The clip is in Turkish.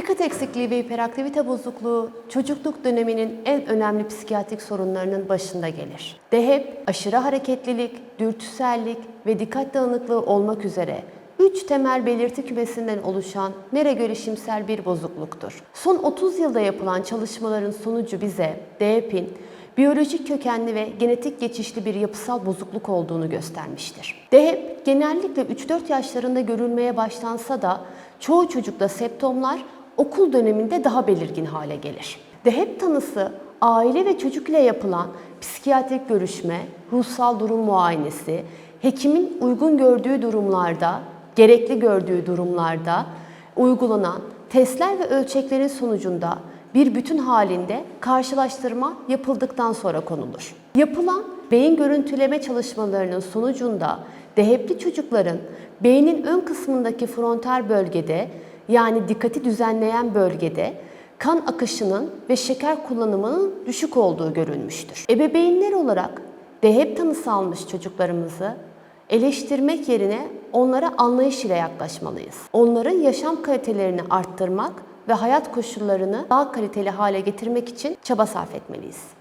Dikkat eksikliği ve hiperaktivite bozukluğu çocukluk döneminin en önemli psikiyatrik sorunlarının başında gelir. DHEP, aşırı hareketlilik, dürtüsellik ve dikkat dağınıklığı olmak üzere üç temel belirti kümesinden oluşan nörogelişimsel bir bozukluktur. Son 30 yılda yapılan çalışmaların sonucu bize DHEP'in biyolojik kökenli ve genetik geçişli bir yapısal bozukluk olduğunu göstermiştir. DHEP genellikle 3-4 yaşlarında görülmeye başlansa da çoğu çocukta septomlar okul döneminde daha belirgin hale gelir. DHEP tanısı aile ve çocuk ile yapılan psikiyatrik görüşme, ruhsal durum muayenesi, hekimin uygun gördüğü durumlarda, gerekli gördüğü durumlarda uygulanan testler ve ölçeklerin sonucunda bir bütün halinde karşılaştırma yapıldıktan sonra konulur. Yapılan beyin görüntüleme çalışmalarının sonucunda DHEP'li çocukların beynin ön kısmındaki frontal bölgede yani dikkati düzenleyen bölgede kan akışının ve şeker kullanımının düşük olduğu görülmüştür. Ebeveynler olarak DHEP tanısı almış çocuklarımızı eleştirmek yerine onlara anlayış ile yaklaşmalıyız. Onların yaşam kalitelerini arttırmak ve hayat koşullarını daha kaliteli hale getirmek için çaba sarf etmeliyiz.